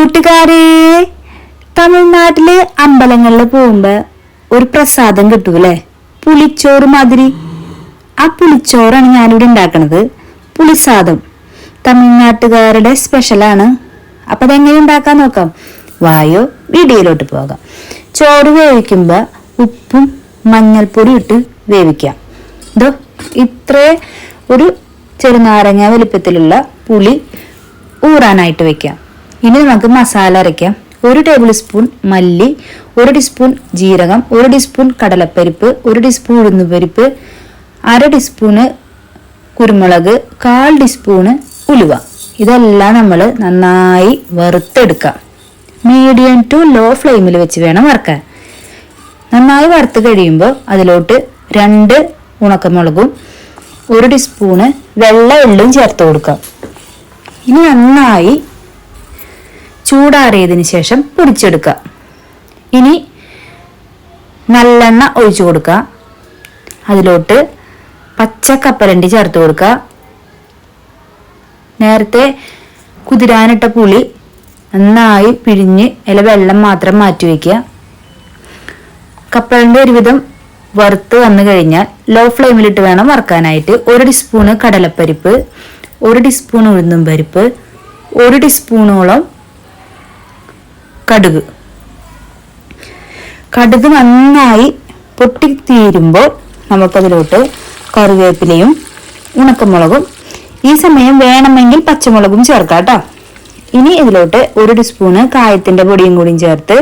കൂട്ടുകാരെ തമിഴ്നാട്ടിലെ അമ്പലങ്ങളിൽ പോകുമ്പോ ഒരു പ്രസാദം കിട്ടൂലേ? പുളിച്ചോറ് മാതിരി ആ പുളിച്ചോറാണ് ഞാനിവിടെ ഉണ്ടാക്കണത്. പുളിസാദം. തമിഴ്നാട്ടുകാരുടെ സ്പെഷ്യലാണ്. അപ്പൊ അതെങ്ങനെ ഉണ്ടാക്കാൻ നോക്കാം? വായോ വീഡിയോയിലോട്ട് പോകാം. ചോറ് വേവിക്കുമ്പോ ഉപ്പും മഞ്ഞൾപ്പൊടി ഇട്ട് വേവിക്കാം. ഇതോ ഇത്ര ഒരു ചെറുനാരങ്ങ വലിപ്പത്തിലുള്ള പുളി ഊറാനായിട്ട് വെക്കാം. ഇനി നമുക്ക് മസാല അരയ്ക്കാം. ഒരു ടേബിൾ സ്പൂൺ മല്ലി ഒരു ടീസ്പൂൺ ജീരകം ഒരു ടീസ്പൂൺ കടലപ്പരിപ്പ് ഒരു ടീസ്പൂൺ ഉഴുന്നുപരിപ്പ് അര ടീസ്പൂണ് കുരുമുളക് കാൽ ടീസ്പൂണ് ഉലുവ. ഇതെല്ലാം നമ്മൾ നന്നായി വറുത്തെടുക്കാം. മീഡിയം ടു ലോ ഫ്ലെയിമിൽ വെച്ച് വേണം വറുക്കാൻ. നന്നായി വറുത്ത് കഴിയുമ്പോൾ അതിലോട്ട് രണ്ട് ഉണക്കമുളകും ഒരു ടീസ്പൂണ് വെള്ള എള്ളും ചേർത്ത് കൊടുക്കാം. ഇനി നന്നായി ചൂടാറിയതിന് ശേഷം പൊടിച്ചെടുക്കുക. ഇനി നല്ലെണ്ണ ഒഴിച്ചു കൊടുക്കുക. അതിലോട്ട് പച്ചക്കപ്പലണ്ടി ചേർത്ത് കൊടുക്കുക. നേരത്തെ കുതിരാനിട്ട പുളി നന്നായി പിഴിഞ്ഞ് ഇല വെള്ളം മാത്രം മാറ്റി വയ്ക്കുക. കപ്പലണ്ടി ഒരുവിധം വറുത്ത് വന്നു കഴിഞ്ഞാൽ ലോ ഫ്ലെയിമിലിട്ട് വേണം വറുക്കാനായിട്ട്. ഒരു ടീസ്പൂണ് കടലപ്പരിപ്പ് ഒരു ടീസ്പൂൺ ഉഴുന്നും പരിപ്പ് ഒരു ടീസ്പൂണോളം കടുക്. കടുക് നന്നായി പൊട്ടിത്തീരുമ്പോൾ നമുക്കതിലോട്ട് കറിവേപ്പിലയും ഉണക്കമുളകും. ഈ സമയം വേണമെങ്കിൽ പച്ചമുളകും ചേർക്കാം കേട്ടോ ഇനി ഇതിലോട്ട് ഒരു ടീസ്പൂണ് കായത്തിന്റെ പൊടിയും കൂടിയും ചേർത്ത്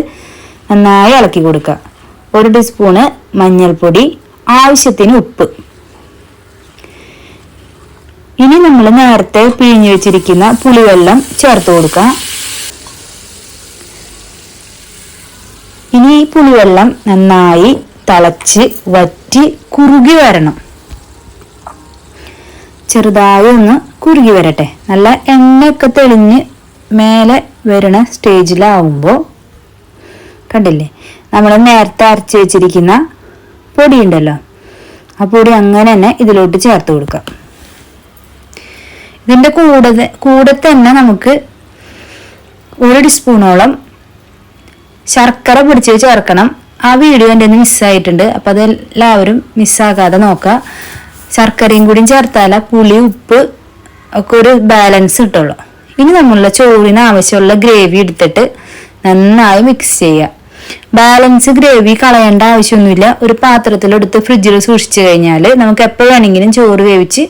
നന്നായി ഇളക്കി കൊടുക്കുക. ഒരു ടീസ്പൂണ് മഞ്ഞൾപ്പൊടി ആവശ്യത്തിന് ഉപ്പ്. ഇനി നമ്മൾ നേരത്തെ പിഴിഞ്ഞു വെച്ചിരിക്കുന്ന പുളിവെള്ളം ചേർത്ത് കൊടുക്കാം ഈ പുളിവെള്ളം നന്നായി തിളച്ച് വറ്റി കുറുകി വരണം. ചെറുതായി ഒന്ന് കുറുകി വരട്ടെ. നല്ല എണ്ണയൊക്കെ തെളിഞ്ഞ് മേലെ വരണ സ്റ്റേജിലാവുമ്പോൾ കണ്ടില്ലേ? നമ്മൾ നേരത്തെ അരച്ച് വെച്ചിരിക്കുന്ന പൊടിയുണ്ടല്ലോ. ആ പൊടി അങ്ങനെ തന്നെ ഇതിലോട്ട് ചേർത്ത് കൊടുക്കാം. ഇതിന്റെ കൂടെ കൂടെ തന്നെ നമുക്ക് ഒരു ടീസ്പൂണോളം ശർക്കര പൊടിച്ച് ചേർക്കണം. ആ വീഡിയോ എന്റെ മിസ്സായിട്ടുണ്ട് അപ്പോൾ അത് എല്ലാവരും മിസ്സാകാതെ നോക്കുക. ശർക്കരയും കൂടിയും ചേർത്താല പുളി ഉപ്പ് ഒക്കെ ഒരു ബാലൻസ് കിട്ടുള്ളൂ. ഇനി നമ്മളുടെ ചോറിന് ആവശ്യമുള്ള ഗ്രേവി എടുത്തിട്ട് നന്നായി മിക്സ് ചെയ്യുക. ബാലൻസ് ഗ്രേവി കളയേണ്ട ആവശ്യമൊന്നുമില്ല. ഒരു പാത്രത്തിലെടുത്ത് ഫ്രിഡ്ജിൽ സൂക്ഷിച്ചു കഴിഞ്ഞാൽ നമുക്ക് എപ്പോൾ വേണമെങ്കിലും ചോറ് വേവിച്ച്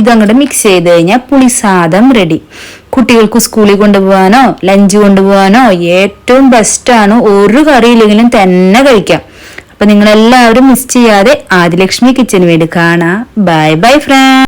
ഇതങ്ങോട്ട് മിക്സ് ചെയ്ത് കഴിഞ്ഞാൽ പുളിസാദം റെഡി കുട്ടികൾക്ക് സ്കൂളിൽ കൊണ്ടുപോകാനോ ലഞ്ച് കൊണ്ടുപോകാനോ ഏറ്റവും ബെസ്റ്റാണ് ഒരു കറിയില്ലെങ്കിലും തന്നെ കഴിക്കാം. അപ്പൊ നിങ്ങളെല്ലാവരും മിസ് ചെയ്യാതെ ആദിലക്ഷ്മി കിച്ചന് വേണ്ടി കാണാം. Bye bye front